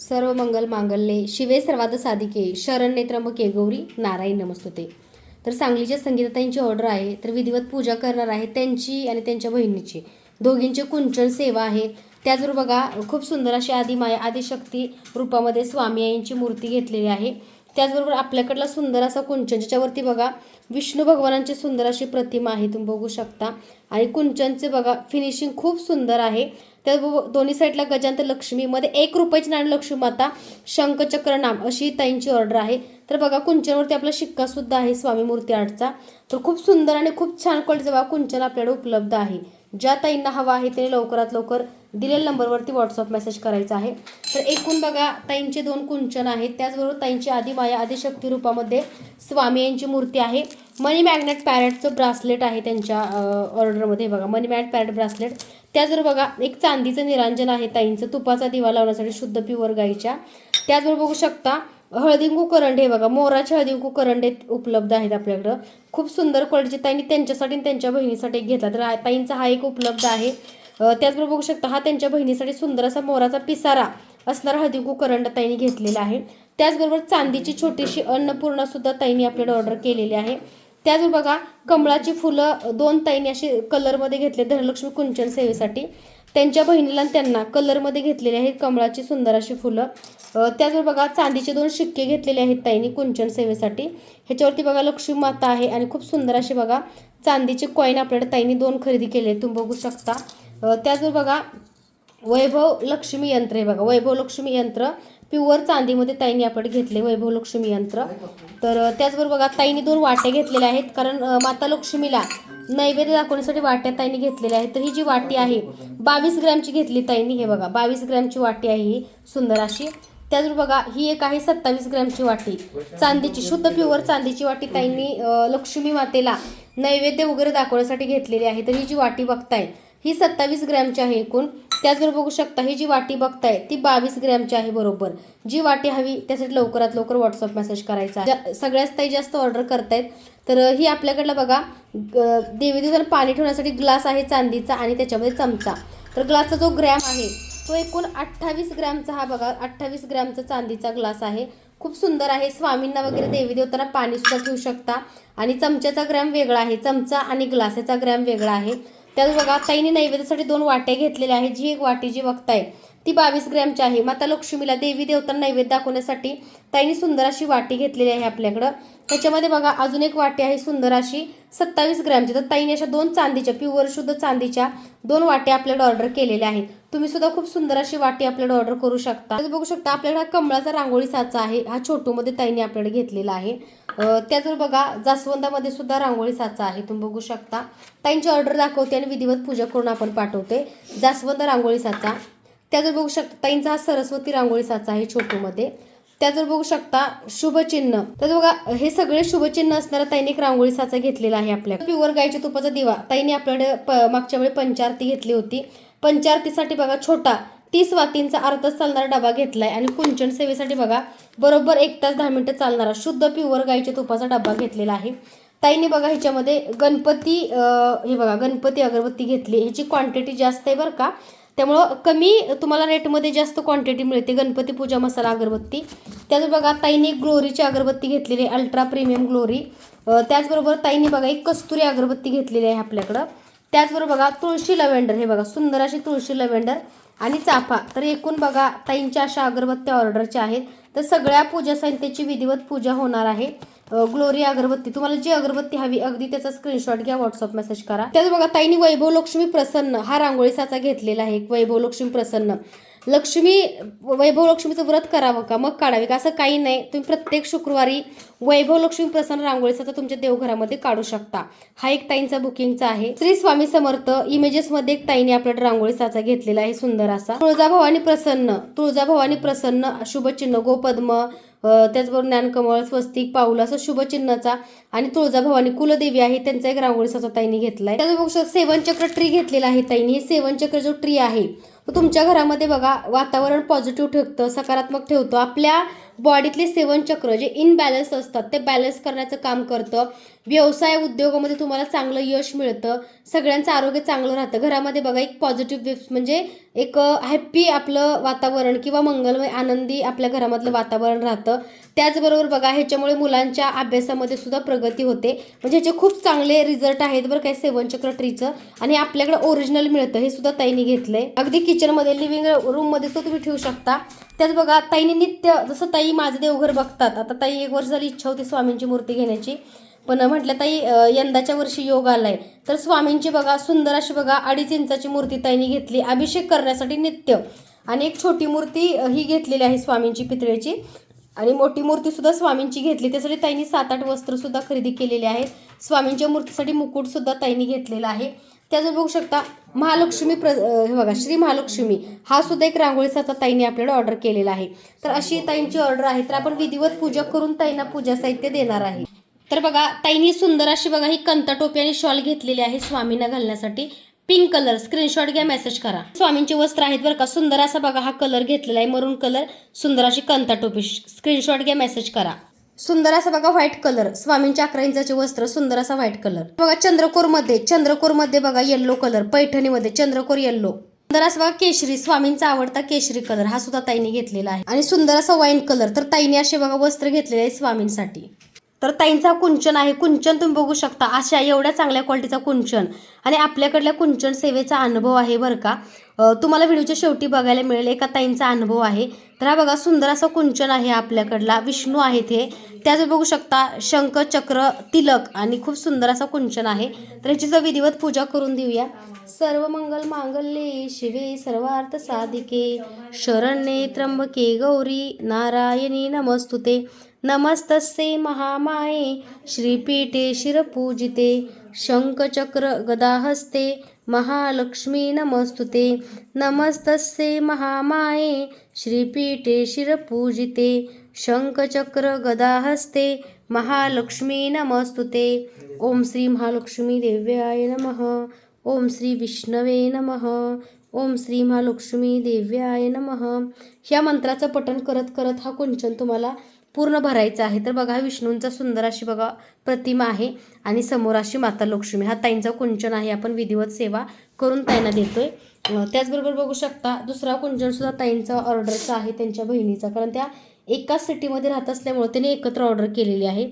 सर्व मंगल मांगल्ये शिवे सर्वात साधिके शरण त्र्यंबके गौरी नारायण नमस्तुते. तर सांगलीच्या संगीताताईंची ऑर्डर आहे तर विधिवत पूजा करणार आहे त्यांची आणि त्यांच्या बहिणीची. दोघींची कुंचन सेवा आहे. त्याचबरोबर बघा खूप सुंदर अशी आदिमाया आदिशक्ती रूपामध्ये स्वामी आईंची मूर्ती घेतलेली आहे. त्याचबरोबर आपल्याकडला सुंदर असा कुंचन ज्याच्यावरती बघा विष्णू भगवानांची सुंदर अशी प्रतिमा आहे तुम्ही बघू शकता. आणि कुंचनचे बघा फिनिशिंग खूप सुंदर आहे. त्याचबरोबर दोन्ही साईडला गजांत लक्ष्मी मध्ये एक रुपयाची नाणी लक्ष्मी माता शंखचक्र नाम अशी ताईंची ऑर्डर आहे. तर बघा कुंचनवरती आपला शिक्कासुद्धा आहे स्वामी मूर्ती आर्टचा तर खूप सुंदर आणि खूप छान क्वालिटीचा बघा कुंचन आपल्याकडे उपलब्ध आहे. ज्या ताईंना हवा आहे त्याने लवकरात लवकर दिलेल्या नंबरवरती व्हॉट्सअप मेसेज करायचा आहे. तर एकूण बघा ताईंचे दोन कुंचन आहेत. त्याचबरोबर ताईंची आदिमाया आदिशक्ती रूपामध्ये स्वामी यांची मूर्ती आहे. मनी मॅग्नेट पॅरेटचं ब्रासलेट आहे त्यांच्या ऑर्डरमध्ये बघा मनी मॅग्नेट पॅरेट ब्रासलेट त्याचबरोबर बघा एक चांदीचं निरांजन आहे ताईंचं तुपाचा दिवा लावण्यासाठी शुद्ध प्युअर गाईच्या. त्याचबरोबर बघू शकता हळदींकू करंडे बघा मोराचे हळदींकू करंडे उपलब्ध आहेत आपल्याकडं. खूप सुंदर क्वालिटीचे ताईंनी त्यांच्यासाठी आणि त्यांच्या बहिणीसाठी एक घेतला तर ताईंचा हा एक उपलब्ध आहे. त्याचबरोबर बघू शकता हा त्यांच्या बहिणीसाठी सुंदर असा मोराचा पिसारा असणारा हळदींकू करंड ताईंनी घेतलेला आहे. त्याचबरोबर चांदीची छोटीशी अन्नपूर्णा सुद्धा ताईंनी आपल्याला ऑर्डर केलेली आहे. त्याचबरोबर बघा कमळाची फुलं दोन ताईने अशी कलरमध्ये घेतले धनलक्ष्मी कुंचन सेवेसाठी. त्यांच्या बहिणीला त्यांना कलरमध्ये घेतलेले आहेत कमळाची सुंदर अशी फुलं. त्याचबरोबर बघा चांदीचे दोन शिक्के घेतलेले आहेत ताईनी कुंचन सेवेसाठी. ह्याच्यावरती बघा लक्ष्मी माता आहे आणि खूप सुंदर अशी बघा चांदीचे कॉईन आपल्याला ताईनी दोन खरेदी केले तुम्ही बघू शकता. त्याचबरोबर बघा वैभव लक्ष्मी यंत्र आहे बघा वैभव लक्ष्मी यंत्र. प्युअर चांदीमध्ये ताईंनी आपण घेतले वैभव लक्ष्मी यंत्र. तर त्याचबरोबर बघा ताईंनी दोन वाटे घेतलेल्या आहेत. कारण माता लक्ष्मीला नैवेद्य दाखवण्यासाठी वाट्या ताईंनी घेतलेल्या आहेत. तर ही जी वाटी आहे बावीस ग्रॅमची घेतली ताईंनी. हे बघा बावीस ग्रॅमची वाटी आहे ही सुंदर अशी. त्याचबरोबर बघा ही एक आहे सत्तावीस ग्रॅमची वाटी. चांदीची शुद्ध प्युअर चांदीची वाटी ताईंनी लक्ष्मी मातेला नैवेद्य वगैरे दाखवण्यासाठी घेतलेली आहे. तर ही जी वाटी बघताय ही सत्तावीस ग्रॅमची आहे एकूण. त्याचबरोबर बघू शकता ही जी वाटी बघताय ती बावीस ग्रॅमची आहे बरोबर. जी वाटी हवी त्यासाठी लवकरात लवकर व्हॉट्सअप मेसेज करायचा ज्या- सगळ्याच ताई जास्त ऑर्डर करतायत तर ही आपल्याकडलं बघा ग- पाणी ठेवण्यासाठी ग्लास आहे चांदीचा आणि त्याच्यामध्ये चमचा. तर ग्लासचा जो ग्रॅम आहे तो एकूण अठ्ठावीस ग्रॅमचा हा बघा अठ्ठावीस ग्रॅमचा चांदीचा ग्लास आहे. खूप सुंदर आहे. स्वामींना वगैरे देवी देवतांना पाणीसुद्धा ठेवू शकता. आणि चमच्याचा ग्रॅम वेगळा आहे. चमचा आणि ग्लासेचा ग्रॅम वेगळा आहे. त्याच बघा ताईने नैवेद्यासाठी दोन वाट्या घेतलेल्या आहेत. जी एक वाटी जी बघताय ती बावीस ग्रॅमची आहे. माता लक्ष्मीला देवी देवता नैवेद्य दाखवण्यासाठी ताईने सुंदर अशी वाटी घेतलेली आहे आपल्याकडं. त्याच्यामध्ये बघा अजून एक वाटी आहे सुंदर अशी सत्तावीस ग्रॅमची. तर ताईने अशा दोन चांदीच्या प्युअर शुद्ध चांदीच्या दोन वाट्या आपल्याला ऑर्डर केलेल्या आहेत. तुम्ही सुद्धा खूप सुंदर अशी वाटी आपल्याला ऑर्डर करू शकता. बघू शकता आपल्याकडे हा कमळाचा रांगोळी साचा आहे. हा छोटूमध्ये ताईने आपल्याकडे घेतलेला आहे. अं, त्याचबरोबर बघा जास्वंदामध्ये सुद्धा रांगोळी साचा आहे. तुम्ही बघू शकता. ताईंची ऑर्डर दाखवते आणि विधिवत पूजा करून आपण पाठवते. जास्वंद रांगोळी साचा. त्याचबरोबर बघू शकता ताईंचा हा सरस्वती रांगोळी साचा आहे छोटूमध्ये. त्याचबरोबर बघू शकता शुभचिन्ह. तर बघा हे सगळे शुभचिन्ह असणारा ताईने एक रांगोळी साचा घेतलेला आहे आपल्या प्युअर गायच्या तुपाचा दिवा. ताईने आपल्याकडे प- मागच्या वेळी पंचारती घेतली होती. पंचारतीसाठी बघा छोटा तीस वातींचा अर्ध चालणारा डबा घेतलाय आणि कुंचन सेवेसाठी बघा बरोबर एक तास दहा मिनिटं चालणारा शुद्ध प्युअर गायच्या तुपाचा डबा घेतलेला आहे. ताईने बघा ह्याच्यामध्ये गणपती हे बघा गणपती अगरबत्ती घेतली. ह्याची क्वांटिटी जास्त आहे बरं का. त्यामुळं कमी तुम्हाला रेटमध्ये जास्त क्वांटिटी मिळते. गणपती पूजा मसाला अगरबत्ती. त्याच बघा ताईने ग्लोरीची अगरबत्ती घेतलेली आहे अल्ट्रा प्रीमियम ग्लोरी त्याचबरोबर ताईने बघा एक कस्तुरी अगरबत्ती घेतलेली आहे आपल्याकडं. त्याचबरोबर बघा तुळशी लव्हेंडर. हे बघा सुंदर अशी तुळशी लव्हेंडर आणि चाफा. तर एकूण बघा ताईंच्या अशा अगरबत्त्या ऑर्डरच्या आहेत. तर सगळ्या पूजा साहित्याची विधिवत पूजा होणार आहे. ग्लोरी अगरबत्ती. तुम्हाला जी अगरबत्ती हवी अगदी त्याचा स्क्रीनशॉट घ्या व्हॉट्सअप मेसेज करा. त्यात बघा ताईंनी वैभव लक्ष्मी प्रसन्न हा रांगोळी साचा घेतलेला आहे वैभव लक्ष्मी प्रसन्न. लक्ष्मी वैभव लक्ष्मीचं व्रत करावं का? मग काढावे का? असं काही नाही. तुम्ही प्रत्येक शुक्रवारी वैभव लक्ष्मी प्रसन्न रांगोळीचा तुमच्या देवघरामध्ये काढू शकता. हा एक ताईंचा बुकिंगचा आहे. श्री स्वामी समर्थ इमेजेसमध्ये एक ताईने आपल्याकडे रांगोळी साचा घेतलेला आहे सुंदर असा. तुळजाभवानी प्रसन्न तुळजाभवानी प्रसन्न शुभचिन्ह गोपद्म त्याचबरोबर ज्ञानकमळ स्वस्तिक पाऊल असं शुभचिन्हाचा आणि तुळजाभवानी कुलदेवी आहे त्यांचा एक रांगोळी साचा ताईने घेतलाय. त्याचबरोबर सेवन चक्र ट्री घेतलेला आहे ताईने. हे सेवन चक्र जो ट्री आहे तुमच्या घरामध्ये बघा वातावरण पॉझिटिव्ह ठेवतं सकारात्मक ठेवतो. आपल्या बॉडीतले सेवन चक्र जे इनबॅलन्स असतात ते बॅलन्स करण्याचं काम करतं. व्यवसाय उद्योगामध्ये तुम्हाला चांगलं यश मिळतं. सगळ्यांचं आरोग्य चांगलं राहतं. घरामध्ये बघा एक पॉझिटिव्ह वेब्स म्हणजे एक हॅप्पी आपलं वातावरण किंवा मंगलमय आनंदी आपल्या घरामधलं वातावरण राहतं. त्याचबरोबर बघा ह्याच्यामुळे मुलांच्या अभ्यासामध्ये सुद्धा प्रगती होते. म्हणजे ह्याचे खूप चांगले रिझल्ट आहेत बरं काय सेवन चक्र ट्रीचं. आणि आपल्याकडे ओरिजिनल मिळतं हे सुद्धा ताईंनी घेतलंय. अगदी किचनमध्ये लिव्हिंग रूममध्ये सुद्धा तुम्ही ठेवू शकता. त्याच बघा ताईने नित्य जसं ताई माझं देवघर बघतात. आता ताई एक वर्ष झाली इच्छा होती स्वामींची मूर्ती घेण्याची. पण म्हटलं ताई यंदाच्या वर्षी योग आलाय. तर स्वामींची बघा सुंदर अशी बघा अडीच इंचाची मूर्ती ताईने घेतली. अभिषेक करण्यासाठी नित्य. आणि एक छोटी मूर्ती ही घेतलेली आहे स्वामींची पितळेची. आणि मोठी मूर्ती सुद्धा स्वामींची घेतली. त्यासाठी ताईंनी सात आठ वस्त्र सुद्धा खरेदी केलेली आहेत. स्वामींच्या मूर्तीसाठी मुकुट सुद्धा ताईंनी घेतलेला आहे. त्याचं बघू शकता महालक्ष्मी प्र हे बघा श्री महालक्ष्मी हा सुद्धा एक रांगोळीचा ताईंनी आपल्याला ऑर्डर केलेला आहे. तर अशी ताईंची ऑर्डर आहे तर आपण विधिवत पूजा करून ताईंना पूजा साहित्य देणार आहे. तर बघा ताईंनी सुंदर अशी बघा ही कंता टोपी आणि शॉल घेतलेली आहे स्वामींना घालण्यासाठी. पिंक कलर स्क्रीनशॉट घ्या मेसेज करा. स्वामींचे वस्त्र आहेत बरं का सुंदर असा बघा हा कलर घेतलेला आहे मरून कलर सुंदर अशी कंता टोपी स्क्रीनशॉट घ्या मेसेज करा. सुंदर असा बघा व्हाईट कलर स्वामींच्या अकरा इंचाचे वस्त्र सुंदर असा व्हाईट कलर बघा चंद्रकोरमध्ये चंद्रकोरमध्ये बघा येल्लो कलर पैठणीमध्ये चंद्रकोर येल्लो सुंदर असा बघा केशरी स्वामींचा आवडता केशरी कलर हा सुद्धा ताईने घेतलेला आहे. आणि सुंदर असा वाईन कलर तर ताईने असे बघा वस्त्र घेतलेले आहे स्वामींसाठी. तर ताईंचा कुंचन आहे. कुंचन तुम्ही बघू शकता. अशा एवढ्या चांगल्या क्वालिटीचा कुंचन. आणि आपल्याकडल्या कुंचन सेवेचा अनुभव आहे बरं का. तुम्हाला व्हिडिओच्या शेवटी बघायला मिळेल. एका ताईंचा अनुभव आहे. तर हा बघा सुंदर असा कुंचन आहे आपल्याकडला. विष्णू आहेत हे. त्याच बघू शकता शंख चक्र तिलक आणि खूप सुंदर असा कुंचन आहे. तर ह्याची जर विधिवत पूजा करून देऊया. सर्व मंगल मांगल्ये शिवे सर्वार्थ साधिके. शरण्ये त्र्यंबके गौरी नारायणी नमस्तुते. नमस्तस्ये महामाये. श्रीपीठे शिरपूजिते. शंखचक्र गदाहस्ते. महालक्ष्मी नमस्तुते। नमस्तस्ये महामाये श्रीपीठे शिरपूजिते शंखचक्र गदाहस्ते महालक्ष्मी नमस्तुते। ओम श्री महालक्ष्मी देव्याय नमः। ओम श्री विष्णवे नमः। ओम श्री महालक्ष्मी देव्याय नमः। ह्या मंत्राचं पठण करत करत हा कुंचन तुम्हाला पूर्ण भरायचं आहे. तर बघा विष्णूंचा सुंदर अशी बघा प्रतिमा आहे आणि समोर अशी माता लक्ष्मी. हा ताईंचा कुंचन आहे. आपण विधिवत सेवा करून ताईंना देतोय. त्याचबरोबर बघू शकता दुसरा कुंचन सुद्धा ताईंचा ऑर्डरचा आहे त्यांच्या बहिणीचा. कारण त्या एकाच सिटीमध्ये राहत असल्यामुळे त्यांनी एकत्र ऑर्डर केलेली आहे.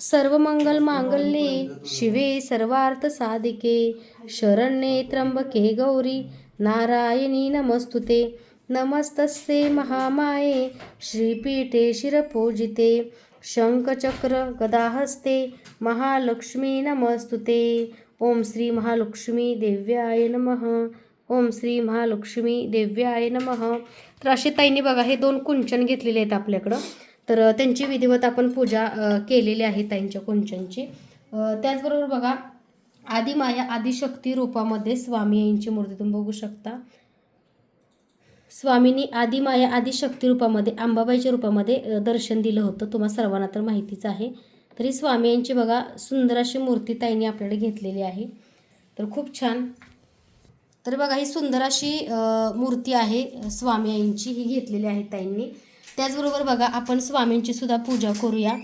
सर्व मंगल मांगल्ये शिवे सर्वार्थ साधिके शरण्ये त्र्यंबके गौरी नारायणी नमस्तुते. नमस्तस्ये महामाये श्रीपीठे शिरपूजिते शंखचक्र गदाहस्ते महालक्ष्मी नमस्तुते। ओम श्री महालक्ष्मी देव्याय नमः। ओम श्री महालक्ष्मी देव्याय नमः। तर असे ताईंनी बघा हे दोन कुंचन घेतलेले आहेत आपल्याकडं. तर त्यांची विधिवत आपण पूजा केलेली आहे ताईंच्या कुंचनची. त्याचबरोबर बघा आदिमाया आदिशक्ती रूपामध्ये स्वामी यांची मूर्ती तुम्ही बघू शकता. स्वामींनी आदिमाया आदिशक्ती रूपामध्ये अंबाबाईच्या रूपामध्ये दर्शन दिलं होतं. तुम्हा सर्वांना तर माहितीच आहे. तरी स्वामी यांची बघा सुंदर अशी मूर्ती ताईंनी आपल्याकडे घेतलेली आहे. तर खूप छान. तर बघा ही सुंदर अशी मूर्ती आहे स्वामी यांची ही घेतलेली आहे ताईंनी. त्याचबरोबर बघा आपण स्वामींची सुद्धा पूजा करूया.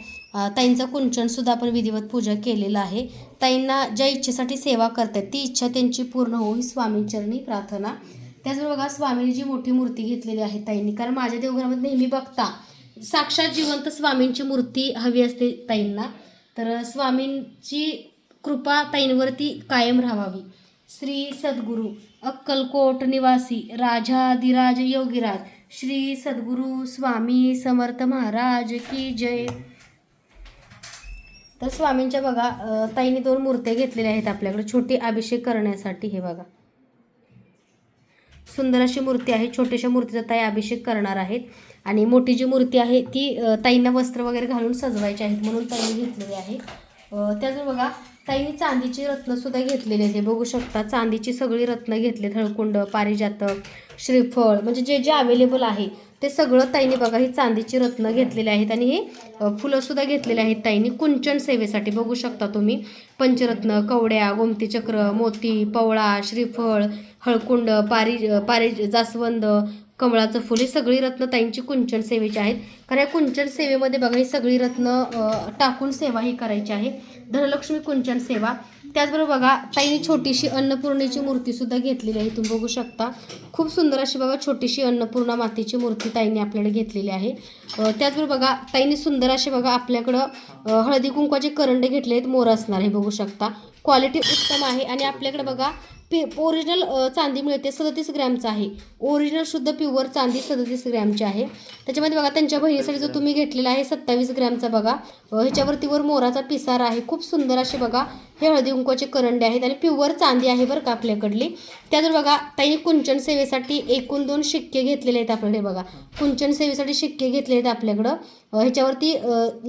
ताईंचा कुंचनसुद्धा आपण विधिवत पूजा केलेला आहे. ताईंना ज्या इच्छेसाठी सेवा करतात ती इच्छा त्यांची पूर्ण हो ही स्वामींचरणी प्रार्थना त्याचबरोबर बघा स्वामींची मोठी मूर्ती घेतलेली आहे ताईंनी. कारण माझ्या देवघरामध्ये नेहमी बघता साक्षात जिवंत स्वामींची मूर्ती हवी असते ताईंना. तर स्वामींची कृपा ताईंवरती कायम राहावी. श्री सद्गुरू अक्कलकोट निवासी राजाधिराज योगीराज श्री सद्गुरू स्वामी समर्थ महाराज की जय. तर स्वामींच्या बघा अ, ताईने दोन मूर्त्या घेतलेल्या आहेत आपल्याकडे छोटी अभिषेक करण्यासाठी हे बघा. सुंदर अशी मूर्ती आहे. छोट्याशा मूर्तीचा ताई अभिषेक करणार आहेत. आणि मोठी जी मूर्ती आहे ती ताईंना वस्त्र वगैरे घालून सजवायची आहेत म्हणून ताईने घेतलेली आहे. त्याचं बघा ताईने चांदीची रत्नसुद्धा घेतलेली आहेत. हे बघू शकता चांदीची सगळी रत्न घेतले हळकुंड पारिजातक श्रीफळ म्हणजे जे जे अवेलेबल आहे ते सगळं ताईने बघा ही चांदीची रत्न घेतलेली आहेत आणि हे फुलं फुलंसुद्धा घेतलेली आहेत ताईने कुंचन सेवेसाठी. बघू शकता तुम्ही पंचरत्न कवड्या गोमतीचक्र मोती पवळा श्रीफळ हळकुंड पारी पारी जास्वंद कमळाचं फुल ही सगळी रत्न ताईंची कुंचन सेवेची आहेत. कारण या कुंचन सेवेमध्ये बघा ही सगळी रत्न टाकून सेवा ही करायची आहे. धनलक्ष्मी कुंचन सेवा. त्याचबरोबर बघा ताईने छोटीशी अन्नपूर्णेची मूर्तीसुद्धा घेतलेली आहे. तुम्ही बघू शकता. खूप सुंदर अशी बघा छोटीशी अन्नपूर्णा मातेची मूर्ती ताईने आपल्याकडे घेतलेली आहे. त्याचबरोबर बघा ताईने सुंदर असे बघा आपल्याकडं हळदी कुंकवाचे करंडे घेतले आहेत मोर असणार हे बघू शकता. क्वालिटी उत्तम आहे. आणि आपल्याकडे बघा पे ओरिजिनल चांदी मिळते सदतीस ग्रॅमचं आहे. ओरिजिनल शुद्ध प्युअर चांदी सदतीस ग्रॅमची आहे. त्याच्यामध्ये बघा त्यांच्या बहिणीसाठी जो तुम्ही घेतलेला आहे सत्तावीस ग्रॅमचा बघा. ह्याच्यावरती वर मोराचा पिसार आहे. खूप सुंदर असे बघा हे हळदी कुंकवाचे करंडे आहेत आणि प्युअर चांदी आहे बरं का आपल्याकडली. त्यानंतर बघा ताईने कुंचन सेवेसाठी एकूण दोन शिक्के घेतलेले आहेत आपल्याकडे बघा. कुंचन सेवेसाठी शिक्के घेतले आहेत आपल्याकडं. ह्याच्यावरती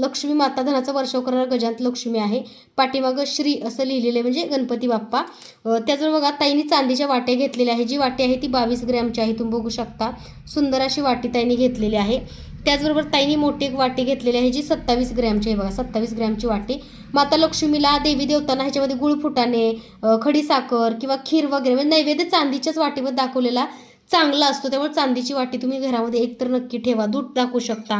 लक्ष्मी माता धनाचा वर्षाव करणारा गजांत लक्ष्मी आहे. पाठीमागं श्री असं लिहिलेलं आहे म्हणजे गणपती बाप्पा. त्याचबरोबर बघा ताईने चांदीच्या वाट्या घेतलेल्या आहे जी वाटी आहे ती बावीस ग्रॅमची आहे. तुम्ही बघू शकता. सुंदर अशी वाटी ताईने घेतलेली आहे. त्याचबरोबर ताईने मोठी एक वाटी घेतलेली आहे जी सत्तावीस ग्रॅमची आहे. बघा सत्तावीस ग्रॅमची वाटी. माता लक्ष्मीला देवी देवताना ह्याच्यामध्ये गुळ फुटाणे खडी साखर किंवा खीर वगैरे म्हणजे नैवेद्य चांदीच्याच वाटीमध्ये दाखवलेला चांगला असतो. त्यामुळे चांदीची वाटी तुम्ही घरामध्ये एकतर नक्की ठेवा. दूध टाकू शकता.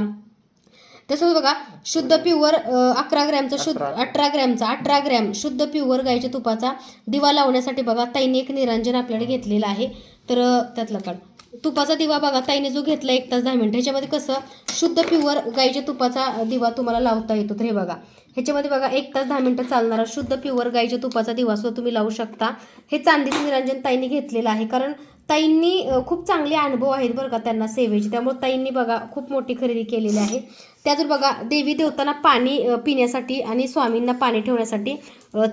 तसंच बघा शुद्ध प्युअर अकरा ग्रॅमचा शुद्ध अठरा ग्रॅमचा अठरा ग्रॅम शुद्ध प्युअर गाईच्या तुपाचा दिवा लावण्यासाठी बघा ताईने एक निरंजन आपल्याकडे घेतलेलं आहे. तर त्यातला काढ. तुपाचा दिवा बघा ताईने जो घेतला एक तास दहा मिनिट ह्याच्यामध्ये कसं शुद्ध प्युअर गाईच्या तुपाचा दिवा तुम्हाला लावता येतो. तर हे बघा ह्याच्यामध्ये बघा एक तास दहा मिनिटं चालणारा शुद्ध प्युअर गाईच्या तुपाचा दिवा सुद्धा तुम्ही लावू शकता. हे चांदीचं निरंजन ताईंनी घेतलेलं आहे कारण ताईंनी खूप चांगले अनुभव आहेत बरं का त्यांना सेवेचे. त्यामुळे ताईंनी बघा खूप मोठी खरेदी केलेली आहे. त्यातून बघा देवी देवतांना पाणी पिण्यासाठी आणि स्वामींना पाणी ठेवण्यासाठी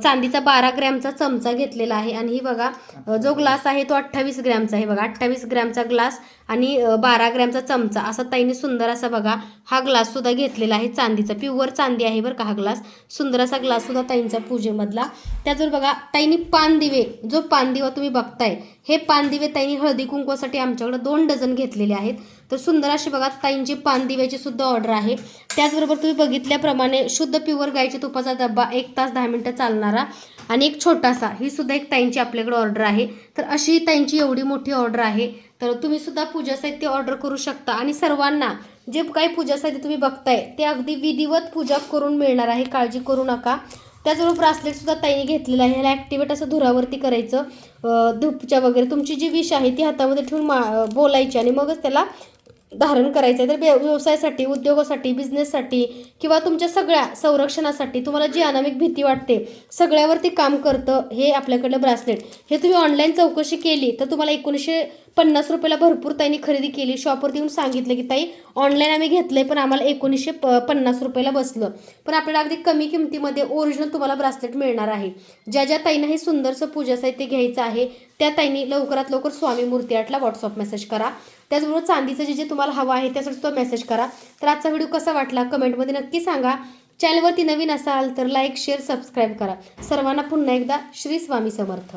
चांदीचा बारा ग्रॅमचा चमचा घेतलेला आहे. आणि ही बघा जो ग्लास आहे तो अठ्ठावीस ग्रॅमचा आहे. बघा अठ्ठावीस ग्रॅमचा ग्लास आणि बारा ग्रॅमचा चमचा असा ताईने सुंदर असा बघा हा ग्लास सुद्धा घेतलेला आहे चांदीचा. प्युअर चांदी आहे बरं का हा ग्लास. सुंदर असा ग्लास सुद्धा ताईंचा पूजेमधला. त्याचबरोबर बघा ताईंनी पानदिवे जो पानदिवा तुम्ही बघताय हे पानदिवे ताईंनी हळदी कुंकवासाठी आमच्याकडे दोन डझन घेतलेले आहेत. तर सुंदर अशी बघा ताईंची पानदिव्याची सुद्धा ऑर्डर आहे. त्याचबरोबर तुम्ही बघितल्याप्रमाणे शुद्ध प्युअर गाईच्या तुपाचा डब्बा एक तास दहा मिनटं चालणारा आणि एक छोटासा ही सुद्धा एक ताईंची आपल्याकडे ऑर्डर आहे. तर अशी ताईंची एवढी मोठी ऑर्डर आहे. तर तुम्ही सुद्धा पूजा साहित्य ऑर्डर करू शकता. आणि सर्वांना जे काही पूजा साहित्य तुम्ही बघताय ते अगदी विधिवत पूजा करून मिळणार आहे. काळजी करू नका. त्याचबरोबर ब्रासलेट सुद्धा ताईने घेतलेलं आहे. ह्याला ॲक्टिवेट असं धुरावरती करायचं. धूपच्या वगैरे तुमची जी विष आहे ती हातामध्ये ठेवून मा बोलायची आणि मगच त्याला धारण करायचं आहे तर व्य- व्यवसायासाठी उद्योगासाठी बिझनेससाठी किंवा तुमच्या सगळ्या संरक्षणासाठी तुम्हाला जी अनामिक भीती वाटते सगळ्यावरती काम करतं हे आपल्याकडलं ब्रासलेट हे तुम्ही ऑनलाईन चौकशी केली तर तुम्हाला एकोणीसशे पन्नास रुपयाला भरपूर ताईंनी खरेदी केली. शॉपवरती येऊन सांगितलं की ताई ऑनलाईन आम्ही घेतलं आहे पण आम्हाला एकोणीसशे प पन्नास रुपयाला बसलं. पण आपल्याला अगदी कमी किमतीमध्ये ओरिजिनल तुम्हाला ब्रासलेट मिळणार आहे. ज्या ज्या ताईंना हे सुंदरसं पूजा साहित्य घ्यायचं आहे त्या ताईंनी लवकरात लवकर स्वामी मूर्ती आठला व्हॉट्सअप मेसेज करा. त्याचबरोबर चांदीचं जे जे तुम्हाला हवं आहे त्यासाठी तो मेसेज करा. तर आजचा व्हिडिओ कसा वाटला कमेंटमध्ये नक्की सांगा. चॅनलवरती नवीन असाल तर लाईक शेअर सबस्क्राईब करा. सर्वांना पुन्हा एकदा श्री स्वामी समर्थ.